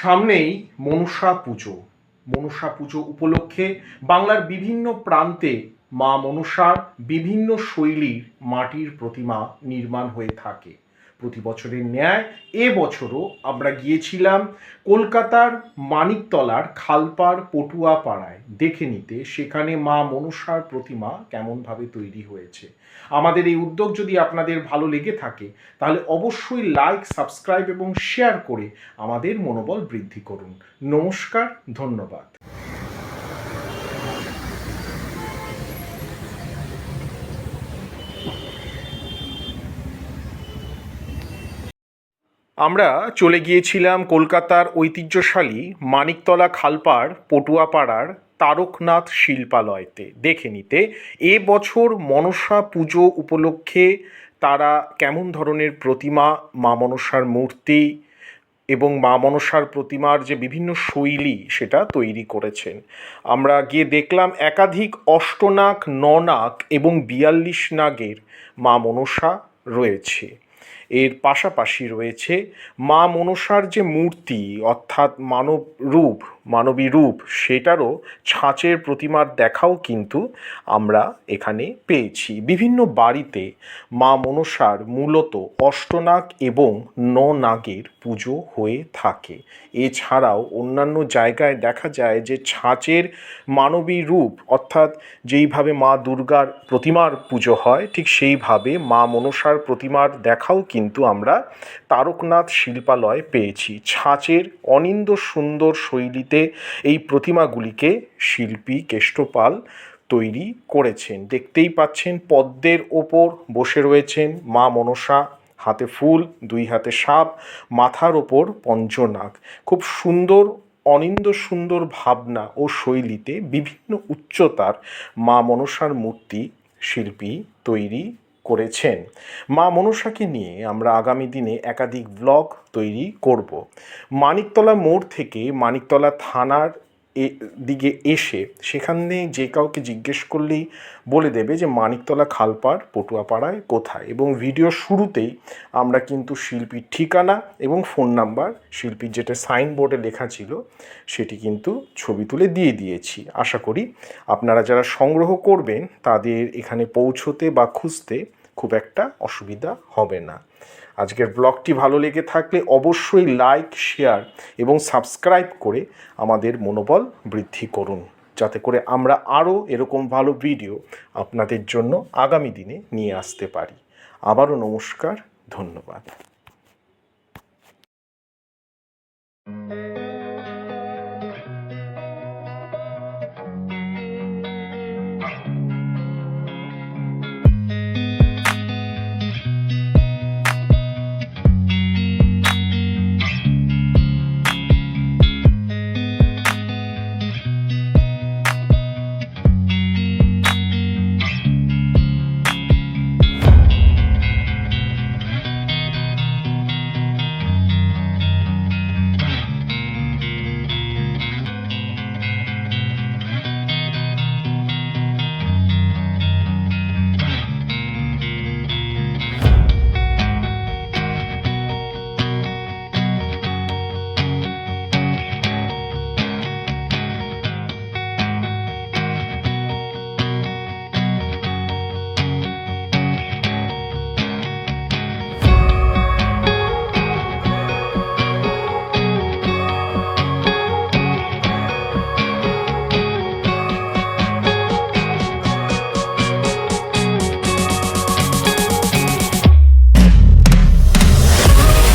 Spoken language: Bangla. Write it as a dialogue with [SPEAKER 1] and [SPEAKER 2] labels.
[SPEAKER 1] সামনেই মনসা পুজো। মনসা পুজো উপলক্ষে বাংলার বিভিন্ন প্রান্তে মা মনসার বিভিন্ন শৈলীর মাটির প্রতিমা নির্মাণ হয়ে থাকে। প্রতি বছরের ন্যায়। এ বছরও আমরা গিয়েছিলাম কলকাতার মানিকতলার খালপাড় পটুয়া পাড়ায়। দেখে নিতে সেখানে মা মনসার প্রতিমা কেমনভাবে তৈরি হয়েছে। আমাদের এই উদ্যোগ যদি আপনাদের ভালো লেগে থাকে, তাহলে অবশ্যই লাইক সাবস্ক্রাইব এবং শেয়ার করে আমাদের মনোবল বৃদ্ধি করুন। নমস্কার, ধন্যবাদ। আমরা চলে গিয়েছিলাম কলকাতার ঐতিহ্যশালী মানিকতলা খালপাড় পটুয়াপাড়ার তারকনাথ শিল্পালয়তে। দেখে নিতে এ বছর মনসা পুজো উপলক্ষে তারা কেমন ধরনের প্রতিমা, মা মনসার মূর্তি এবং মা মনসার প্রতিমার যে বিভিন্ন শৈলী সেটা তৈরি করেছেন। আমরা গিয়ে দেখলাম একাধিক অষ্টনাক ননাক এবং বিয়াল্লিশ নাগের মা মনসা রয়েছে। এর পাশাপাশি রয়েছে মা মনসার যে মূর্তি, অর্থাৎ মানব রূপ, মানবী রূপ, সেটারও ছাঁচের প্রতিমার দেখাও কিন্তু আমরা এখানে পেয়েছি। বিভিন্ন বাড়িতে মা মনসার মূলত অষ্টনাগ এবং ন নাগের পুজো হয়ে থাকে। এছাড়াও অন্যান্য জায়গায় দেখা যায় যে ছাঁচের মানবী রূপ, অর্থাৎ যেইভাবে মা দুর্গার প্রতিমার পুজো হয়, ঠিক সেইভাবে মা মনসার প্রতিমার দেখাও কিন্তু আমরা তারকনাথ শিল্পালয় পেয়েছি। ছাঁচের অনিন্দ সুন্দর শৈলীতে এই প্রতিমাগুলিকে শিল্পী কেষ্টপাল তৈরি করেছেন। দেখতেই পাচ্ছেন পদ্মের ওপর বসে রয়েছেন মা মনসা, হাতে ফুল, দুই হাতে সাপ, মাথার ওপর পঞ্চনাগ। খুব সুন্দর, অনিন্দ সুন্দর ভাবনা ও শৈলীতে বিভিন্ন উচ্চতার মা মনসার মূর্তি শিল্পী তৈরি করেছেন। মা মনসাকে নিয়ে আমরা আগামী দিনে একাধিক ব্লগ তৈরি করব। মানিকতলা মোড় থেকে মানিকতলা থানার দিকে এসে সেখানে যে কাউকে জিজ্ঞেস করলেই বলে দেবে যে মানিকতলা খালপাড়, পটুয়াপাড়ায় কোথায়? এবং ভিডিও শুরুতেই আমরা কিন্তু শিল্পীর ঠিকানা এবং ফোন নাম্বার, শিল্পীর যেটা সাইনবোর্ডে লেখা ছিল, সেটি কিন্তু ছবি তুলে দিয়ে দিয়েছি। আশা করি আপনারা যারা সংগ্রহ করবেন, তাদের এখানে পৌঁছতে বা খুঁজতে খুব একটা অসুবিধা হবে না। আজকের ব্লগটি ভালো লেগে থাকলে অবশ্যই লাইক, শেয়ার এবং সাবস্ক্রাইব করে আমাদের মনোবল বৃদ্ধি করুন। যাতে করে আমরা আরও এরকম ভালো ভিডিও আপনাদের জন্য আগামী দিনে নিয়ে আসতে পারি। আবারও নমস্কার, ধন্যবাদ।